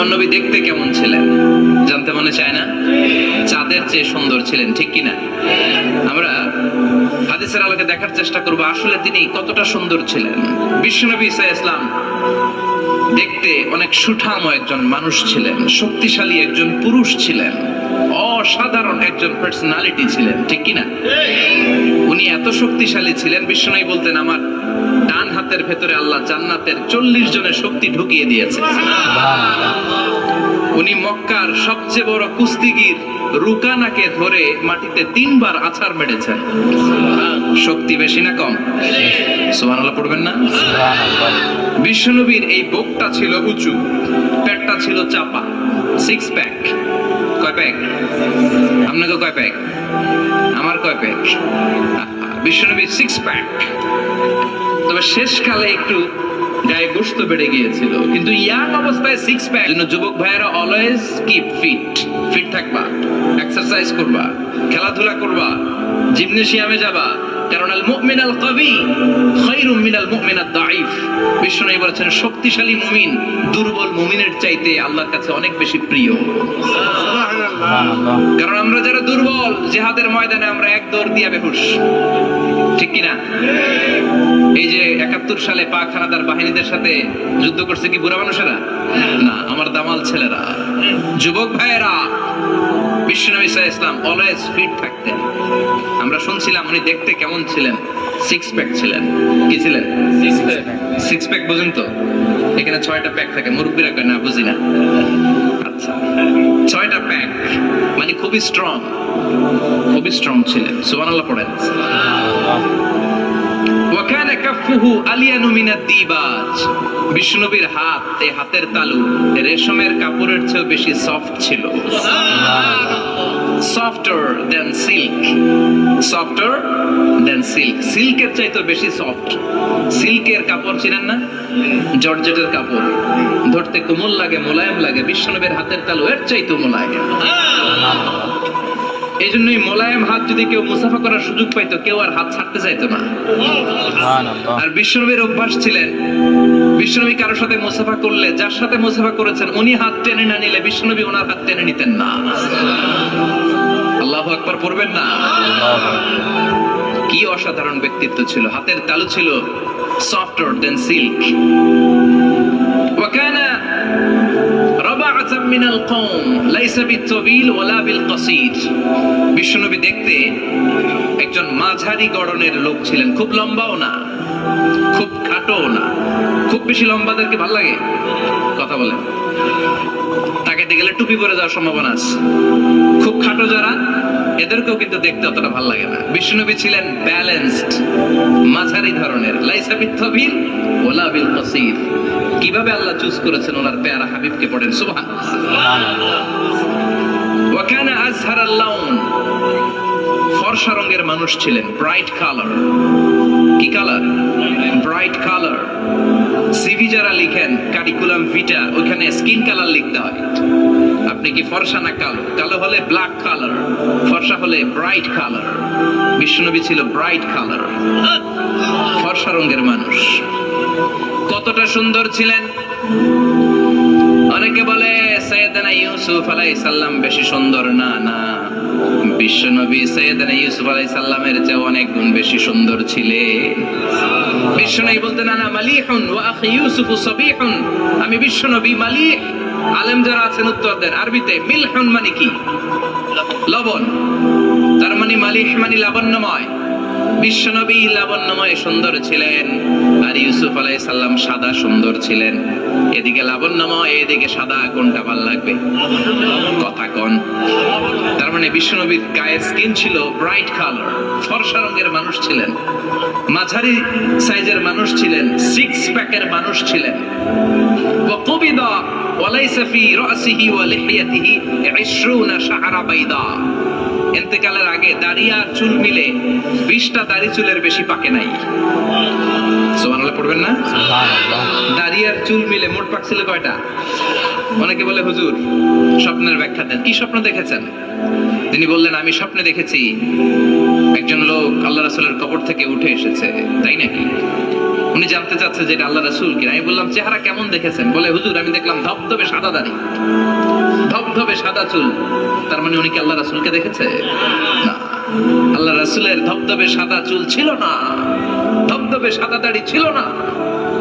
আমার নবী দেখতে কেমন ছিলেন? জানতে মনে চায় না? চাঁদের চেয়ে সুন্দর ছিলেন, ঠিক কিনা? আমরা হাদিসের আলোকে দেখার চেষ্টা করব, আসলে তিনি কতটা সুন্দর ছিলেন? বিশ্বনবী ইসা ইসলাম দেখতে অনেক সুঠাম একজন মানুষ ছিলেন, শক্তিশালী একজন পুরুষ ছিলেন। অসাধারণ একজন পার্সোনালিটি ছিলেন ঠিক কিনা? উনি এত শক্তিশালী ছিলেন বিশ্বনবী বলতেন আমার ডান হাতের ভেতরে আল্লাহ জান্নাতের চল্লিশ জনের শক্তি ঢুকিয়ে দিয়েছে। উনি মক্কার সবচেয়ে বড় কুস্তিগির রুকানাকে ধরে মাটিতে তিনবার আছাড় মেরেছেন। শক্তি বেশি না কম? সুবহানাল্লাহ পড়বেন না? বিশ্বনবীর এই বোকটা ছিল উঁচু পেটটা ছিল চাপা সিক্স প্যাক কয় প্যাক? আপনাকে কয় প্যাক? আমার কয় প্যাক? বিশ্বনবী সিক্স প্যাক তবে শেষকালে একটু গায়ে গোস্ত বেড়ে গিয়েছিল। কিন্তু ইয়াং অবস্থায় সিক্স প্যাক জন্য যুবক ভাইয়েরা অলওয়েজ কিপ ফিট ফিট থাকবা এক্সারসাইজ করবা, খেলাধুলা করবা জিমনেশিয়ামে যাবা কারণ আল মুমিন আল কবি খায়রুম মিনাল মুমিন আদ দাঈফ। বিষ্ণু বলেছেন শক্তিশালী মুমিন দুর্বল মুমিনের চাইতে আল্লাহর কাছে অনেক বেশি প্রিয়। কারণ আমরা যারা দুর্বল জেহাদের ময়দানে আমরা এক দৌড় দিয়া বেহুশ। ঠিক কিনা? এই যে একাত্তর সালে পাক হানাদার বাহিনীদের সাথে যুদ্ধ করছে কি বুড়া মানুষেরা? না আমার দামাল ছেলেরা। যুবক ভাইয়েরা বিশ্বনবী সাহা ইসলাম অলওয়েজ ফিট থাকতেন। আমরা শুনছিলাম উনি দেখতে কেমন ছিলেন। সিক্স প্যাক ছিলেন। কি ছিলেন? সিক্স প্যাক বুঝুন তো? এখানে ছয়টা প্যাক থাকে মুরব্বীরা কয় না বুঝি না। আচ্ছা ছয়টা প্যাক মানে খুবই স্ট্রং খুবই স্ট্রং ছিলেন। সুবহানাল্লাহ পড়েন। ওয়াকানা কাফফুহু আলিয়ানু মিনাদ দিবাজ। বিষ্ণুনবীর হাত এই হাতের তালু রেশমের কাপড়ের চেয়ে বেশি সফট ছিল। Softer than silk softer than silk সিল্কের চাইতে বেশি সফট সিল্কের কাপড় চিনেন না? জর্জেটের কাপড়। ধরতে কোমল লাগে মোলায়েম লাগে। বিষ্ণুনবীর হাতের তালু এর চাইতে মোলায়েম। এই জন্যই মোলায়েম হাত যদি কেউ মুসাফা করার সুযোগ পাইতো কেউ আর হাত ছাড়তে চাইতো না। আর বিশ্বনবীর অভ্যাস ছিলেন বিশ্বনবী কারোর সাথে মুসাফা করলে যার সাথে মুসাফা করেছেন উনি হাত টেনে না নিলে বিশ্বনবী ওনার হাত টেনে নিতেন না। আল্লাহ আকবার পড়বেন না? কি অসাধারণ ব্যক্তিত্ব ছিল। হাতের তালু ছিল সফটওয়্যার দেন সিল্ক আজাব মিনাল কওম, লাইসা বিতবিল ওলা বিল কসির বিশ্বনবী দেখতে একজন মাঝারি গড়নের লোক ছিলেন। খুব লম্বাও না, খুব খাটো না। খুব বেশি লম্বাদেরকে ভালো লাগে? কথা বলে তাকে দেখলে টুপি পরে যাওয়ার সম্ভাবনা আছে। খুব খাটো যারা এদেরকেও কিন্তু দেখতে অতটা ভালো লাগে না। বিষ্ণুনবী ছিলেন ব্যালেন্সড মাঝারি ধরনের। লাইসা বিথবিল ওলা বিল কসির। কীভাবে আল্লাহ চুজ করেছেন ওনার পেয়ারা হাবিবকে পড়েন? সুবহান ওয়াকানা আজহার আল্লাউন ফর্সা রঙের মানুষ ছিলেন ব্রাইট কালার কি কালার ব্রাইট কালার সিভি যারা লিখেন কারিকুলাম ভিটা ওখানে স্কিন কালার লিখতে হয়। আপনি কি ফর্সা না কালো? কালো হলে ব্ল্যাক কালার ফর্সা হলে ব্রাইট কালার বিষ্ণুনবী ছিল ব্রাইট কালার ফর্সা রঙের মানুষ। কতটা সুন্দর ছিলেন? অনেকে বলে সৈয়দনা ইউসুফ আলাই সাল্লাম বেশি সুন্দর। না না। বিশ্বনবী সৈয়দনা ইউসুফ আলাই সাল্লামের চেয়ে অনেক গুণ বেশি সুন্দর ছিলেন। বিশ্বনবী বলতেন, আনা মালিহুন ওয়া আখি ইউসুফ সাবিহুন। আমি বিশ্বনবী মালিহ আলেম যারা আছেন উত্তর দেন আরবিতে, মিলহন মানে কি? লবণ। তার মানে মালিহ মানে লাবণ্যময়। বিশ্বনবী লাবণ্যময় সুন্দর ছিলেন, আর ইউসুফ আলাই সাল্লাম সাদা সুন্দর ছিলেন। এদিকে লাবণ্যময়, এদিকে সাদা, কোনটা ভালো লাগবে? কথা কন। তার মানে বিশ্বনবীর গায়ের স্কিন ছিল ব্রাইট কালার ফর্সা রঙের মানুষ ছিলেন মাঝারি সাইজের মানুষ ছিলেন সিক্স প্যাকের মানুষ ছিলেন وقبض وليس في رأسه ولحيته عشرون شعر بيضاء এতেকালের আগে দাড়ি আর চুল মিলে বিশটা দাড়ি চুলের বেশি পাকে নাই সোমানালে পড়বেন না দাড়ি আর চুল মিলে মোট পাকছিল কয়টা অনেকে বলে, হুজুর, স্বপ্নের ব্যাখ্যা দেন। কি স্বপ্ন দেখেছেন? তিনি বললেন, আমি স্বপ্নে দেখেছি একজন লোক আল্লাহ রাসুলের কবর থেকে উঠে এসেছে। তাই নাকি? উনি জানতে চাচ্ছে যে আল্লাহ রাসূল কিনা। আমি বললাম, চেহারা কেমন দেখেছেন? বলে, হুজুর, আমি দেখলাম ধবধবে সাদা দাড়ি। ধবধবে সাদা চুল। তার মানে উনি কি আল্লাহ রাসুলকে দেখেছে? আল্লাহ রাসুলের ধবধবে সাদা চুল ছিল না। ধবধবে সাদা দাড়ি ছিল না।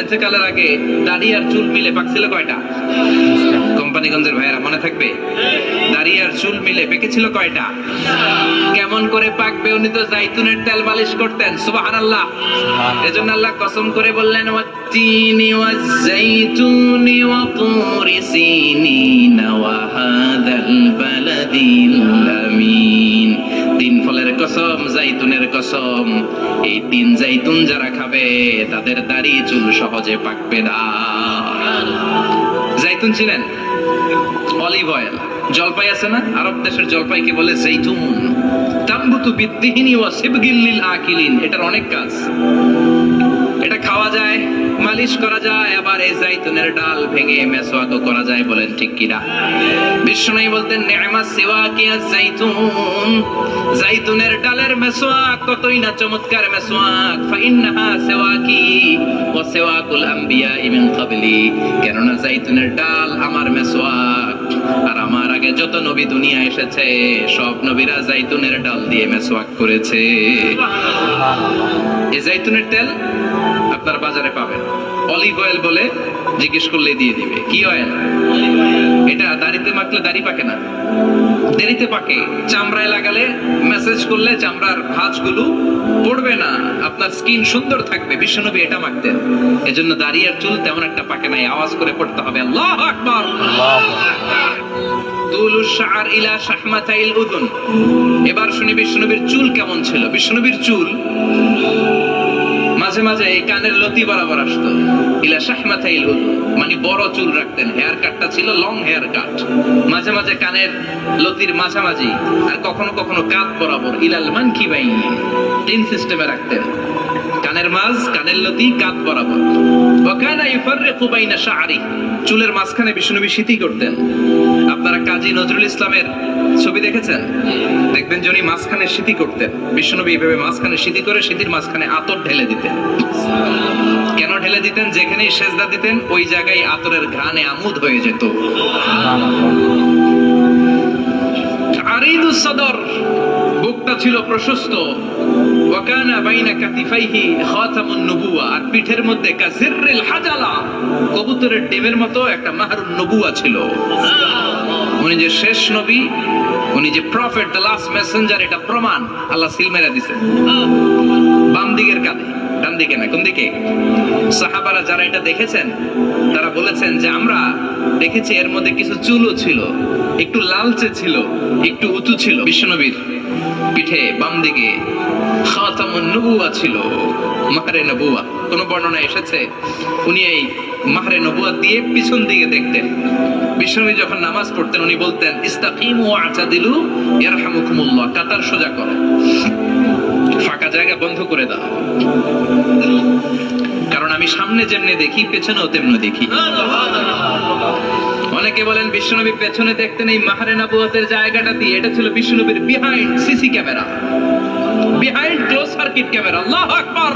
এতেকালের আগে দাড়ি আর চুল মিলে পাকছিল কয়টা? কোম্পানিগঞ্জের ভাইয়েরা মনে থাকবে? দাড়ি আর চুল মিলে পেকেছিল কয়টা? কেমন করে পাকবে উনি তো জাইতুনের তেল মালিশ করতেন সুবহানাল্লাহ। এজন্য আল্লাহ কসম করে বললেন ওয়াত্তিনি ওয়াজ-জাইতুনি ওয়া তুরি সিনিন ওয়া হাদাল বালাদিল আমিন। তিন ফলের কসম জাইতুনের কসম। এই তিন জাইতুন যারা খাবে তাদের দাড়ি চুল সহজে পাকবে না। জাইতুন ছিলেন? Olive oil. জলপাই আছে না? আরব দেশের জলপাইকে বলে জৈতুন। তাম্বুতু বিদ্দিহিনী ওয়া সিবগিল্লিল আকিলিন। এটার অনেক কাজ। এটা খাওয়া যায়, মালিশ করা যায়, আবার এই জাইতুনের ডাল ভেঙে মেসওয়াকও করা যায় বলেন ঠিক কিনা? বিষ্ণুই বলতেন নি'মা সিওয়াকি জাইতুন? জাইতুনের ডালের মেসওয়াক কতই না চমৎকার মেসওয়াক ফাইন্নাহা সিওয়াকি ওয়া সিওয়াকুল আম্বিয়া মিন ক্বাবলি। কেননা জাইতুনের ডাল আমার মেসওয়াক আর আমার আগে যত নবী দুনিয়া এসেছে, সব নবীরা জাইতুনের ডাল দিয়ে মেসওয়াক করেছে। এই জাইতুনের তেল আপনার বাজারে পাবেন। অলিভ অয়েল বলে জিজ্ঞেস করলে দিয়ে দিবে। কি অয়েল? এটা দাড়িতে মাখলে দাড়ি পাকে না। দেরিতে পাকে। চামড়ায় লাগালে মেসেজ করলে চামড়ার ভাঁজগুলো পড়বে না। আপনার স্কিন সুন্দর থাকবে, বিশ্বনবী এটা মাখতেন। এজন্য দাঁড়িয়ে আর চুল তেমন একটা পাকে নাই, আওয়াজ করে পড়তে হবে, আল্লাহ আকবার। ইলা শাহমাতাইল উদুন। এবার শুনি বিশ্বনবীর চুল কেমন ছিল। বিশ্বনবীর চুল মাঝে মাঝে এই কানের লতি বরাবর আসতো। ইলা শাহমাতাইল হতো মানে বড় চুল রাখতেন। হেয়ার কাটটা ছিল লং হেয়ার কাট। মাঝে মাঝে কানের লতির মাঝামাঝি আর কখনো কখনো কাত বরাবর, ইলাল মান কি বাই তিন সিস্টেমে রাখতেন। কানের মাঝ কানের লতি কাত বরাবর। ওয়াকানা ইফাররিকু বাইনা শাআরি চুলের মাঝখানে বিষ্ণুনবী স্মৃতি করতেন। আপনারা কাজী নজরুল ইসলামের ছবি দেখেছেন? দেখবেন যে উনি মাঝখানে স্মৃতি করতেন। বিষ্ণুনবী এইভাবে মাঝখানে স্মৃতি করে স্মৃতির মাঝখানে আতর ঢেলে দিতেন। কেন ঢেলে দিতেন? যেখানেই সেজদা দিতেন ওই জায়গায় আতরের ঘ্রাণে আমুদ হয়ে যেত। আরিদুস সদর। বুকটা ছিল প্রশস্ত। ওয়াকানা বাইনা কাতিফাইহি খাতামুন নবুয়া আর পিঠের মধ্যে কাজিররিল হাজালা। কবুতরের ডিমের মতো একটা মাহরুন নবুয়া ছিল। উনি যে শেষ নবী, উনি যে প্রফেট দ্য লাস্ট মেসেঞ্জার এটা প্রমাণ। আল্লাহ সিল মেরা দিছে। বাম দিকের কাঁধে, ডান দিকে না কোন দিকে? সাহাবারা যারা এটা দেখেছেন, তারা বলেছেন যে আমরা দেখেছি এর মধ্যে কিছু চুলও ছিল, একটু লালচে ছিল, একটু উঁচু ছিল। বিশ্বনবীর পিঠে বাম দিকে নবুয়া ছিল, মাহরে নবুয়া। কোন বর্ণনা এসেছে? উনি এই মাহরে নবুয়া দিয়ে পিছন দিকে দেখতেন। বিশ্বনবী যখন নামাজ পড়তেন, উনি বলতেন, ইস্তাকিমু আতাদিলু ইয়ারহামুকুমুল্লাহ। কাতার সোজা করো। ফাঁকা জায়গা বন্ধ করে দাও। কারণ আমি সামনে যেমনি দেখি, পেছনেও তেমনি দেখি। অনেকে বলেন বিশ্বনবী পেছনে দেখতেন এই মাহারে নবুয়তের জায়গাটা দিয়ে। এটা ছিল বিশ্বনবীর behind CC camera. Behind close circuit camera. আল্লাহ আকবার।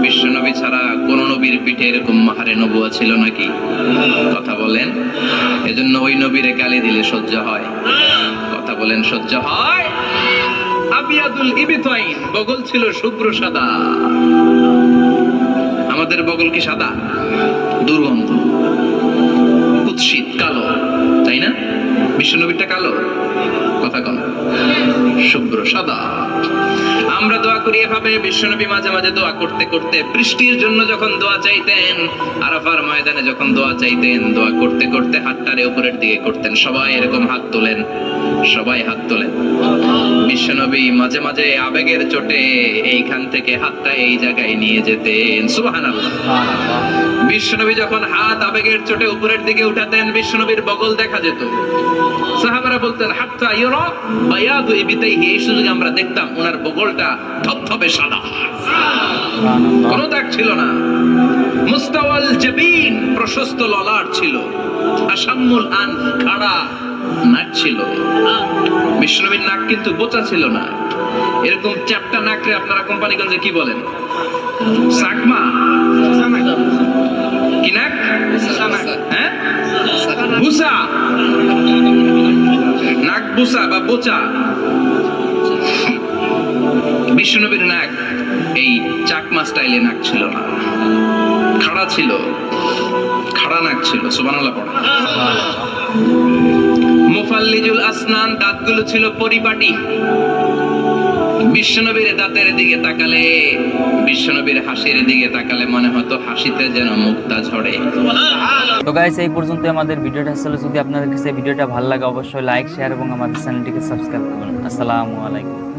বিশ্বনবী ছাড়া কোন নবীর পিঠে এরকম মাহারে নবুয়া ছিল নাকি? কথা বলেন। এজন্য ওই নবীরে গালি দিলে সহ্য হয়। কথা বলেন, সহ্য হয়? আবিয়াদুল ইবিতাইন। বগল ছিল শুভ্র সাদা। আমাদের বগল কি সাদা? দুর্গন্ধ। কুৎসিত কালো তাই না? বিশ্বনবীরটা কালো? কথা কম। শুভ্র, সাদা। আমরা দোয়া করি এভাবে বিশ্বনবী মাঝে মাঝে দোয়া করতে করতে বৃষ্টির জন্য যখন দোয়া চাইতেন, আরাফার ময়দানে যখন দোয়া চাইতেন, দোয়া করতে করতে হাতটারে উপরের দিকে করতেন। সবাই এরকম হাত তোলেন, সবাই হাত তোলেন। বিশ্বনবী মাঝে মাঝে আবেগের চোটে এইখান থেকে হাতটা এই জায়গায় নিয়ে যেতেন। সুবহানাল্লাহ। বিশ্বনবী যখন হাত আবেগের চোটে উপরের দিকে উঠাতেন বিশ্বনবীর বগল দেখা যেত। সাহাবারা বলতেন হাত্তা ইউরা বায়াদু ইবিতাইহি এই সুযোগে আমরা দেখতাম ওনার বগলটা ধবধবে সাদা। কোনো দাগ ছিল না। মুস্তাওয়াল জাবিন প্রশস্ত ললাট ছিল। আসাম্মুল আন খাড়া নাক ছিল। বিষ্ণুবীর নাক কিন্তু বোচা ছিল না। এরকম চ্যাপটা নাকরে আপনারা কোম্পানিগঞ্জে কি বলেন? সাকমা? নাক বা বোচা বিষ্ণুনবীর নাক, এই চাকমা স্টাইলে নাক ছিল না। খাড়া ছিল, খাড়া নাক ছিল সুবানাল্লাহ পড়া। মুফাল্লিজুল আসনান, দাঁতগুলো ছিল পরিপাটি। বিশ্বনবীর দাঁতের দিকে তাকালে বিশ্বনবীর হাসির দিকে তাকালে মনে হতো হাসিতে যেন মুক্তা ঝরে। তো গাইস এই পর্যন্ত আমাদের ভিডিওটা আসলে যদি আপনাদের কাছে ভিডিওটা ভালো লাগে অবশ্যই লাইক শেয়ার এবং আমাদের চ্যানেলটিকে সাবস্ক্রাইব করুন। আসসালামু আলাইকুম।